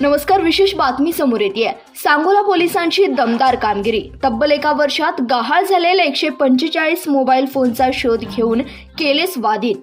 नमस्कार विशेष बातमी समोर येते सांगोला पोलिसांची दमदार कामगिरी. तब्बल एका वर्षात गहाळ झालेल्या एकशे पंचेचाळीस मोबाईल फोनचा शोध घेऊन केले स्वाधीन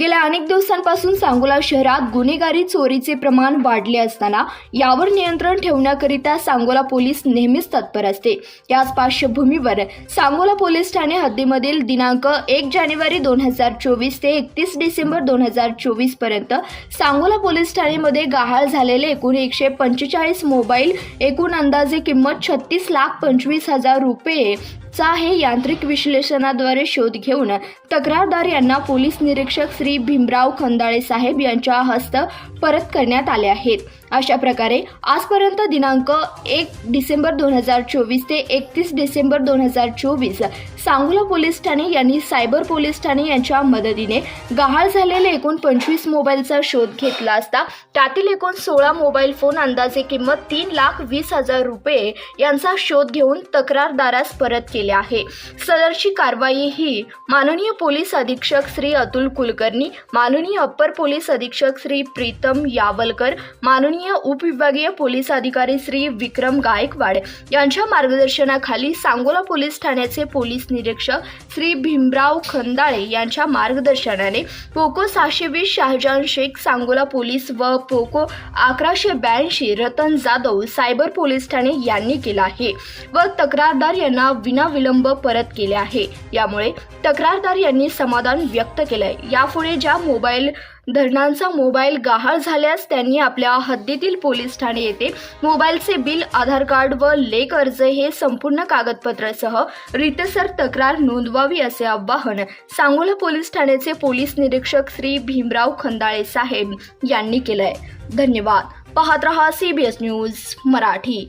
गेल्या अनेक दिवसांपासून सांगोला शहरात गुन्हेगारी चोरीचे प्रमाण वाढले असताना यावर नियंत्रण ठेवण्याकरिता सांगोला पोलीस नेहमीच तत्पर असते. याच पार्श्वभूमीवर सांगोला पोलीस ठाणे हद्दीमधील दिनांक एक जानेवारी दोन हजार चोवीस ते एकतीस डिसेंबर दोन हजार चोवीसपर्यंत सांगोला पोलीस ठाणेमध्ये गहाळ झालेले एकूण एकशे पंचेचाळीस मोबाईल एकूण अंदाजे किंमत छत्तीस लाख पंचवीस हजार रुपये चा हे यांत्रिक विश्लेषणाद्वारे शोध घेऊन. तक्रारदार यांना पोलीस निरीक्षक श्री भीमराव खंदाळे साहेब यांच्या हस्त परत करण्यात आले आहेत. अशा प्रकारे आजपर्यंत दिनांक एक डिसेंबर दोन हजार चोवीस ते एकतीस डिसेंबर दोन हजार चोवीस सांगोला पोलीस ठाणे यांनी सायबर पोलीस ठाणे यांच्या मदतीने गहाळ झालेले एकूण पंचवीस मोबाईलचा शोध घेतला असता त्यातील एकूण सोळा मोबाईल फोन अंदाजे किंमत तीन लाख वीस हजार रुपये यांचा शोध घेऊन तक्रारदारास परत केला. आहे. सदरची कारवाई ही माननीय पोलीस अधीक्षक श्री अतुल कुलकर्णी माननीय अप्पर पोलीस अधीक्षक श्री प्रीतम यावलकर माननीय उपविभागीय पोलीस अधिकारी श्री विक्रम गायकवाड यांच्या मार्गदर्शनाखाली सांगोला पोलीस ठाण्याचे पोलीस निरीक्षक श्री भीमराव खंदाळे यांच्या मार्गदर्शनाने पोको सहाशे वीस शाहजहान शेख सांगोला पोलीस व पोको अकराशे ब्याऐंशी रतन जाधव सायबर पोलीस ठाणे यांनी केला आहे व तक्रारदार यांना विना विलंब परत केले आहे. यामुळे तक्रारदार यांनी समाधान व्यक्त केलंय. यापुढे ज्या मोबाईल धरणांचा मोबाईल गहाळ झाल्यास त्यांनी आपल्या हद्दीतील पोलीस ठाणे येथे मोबाईलचे बिल आधार कार्ड व लेख अर्ज हे संपूर्ण कागदपत्रासह रितसर तक्रार नोंदवावी असे आवाहन सांगोला पोलीस ठाण्याचे पोलीस निरीक्षक श्री भीमराव खंदाळे साहेब यांनी केलंय. धन्यवाद. पाहत रहा सीबीएस न्यूज मराठी.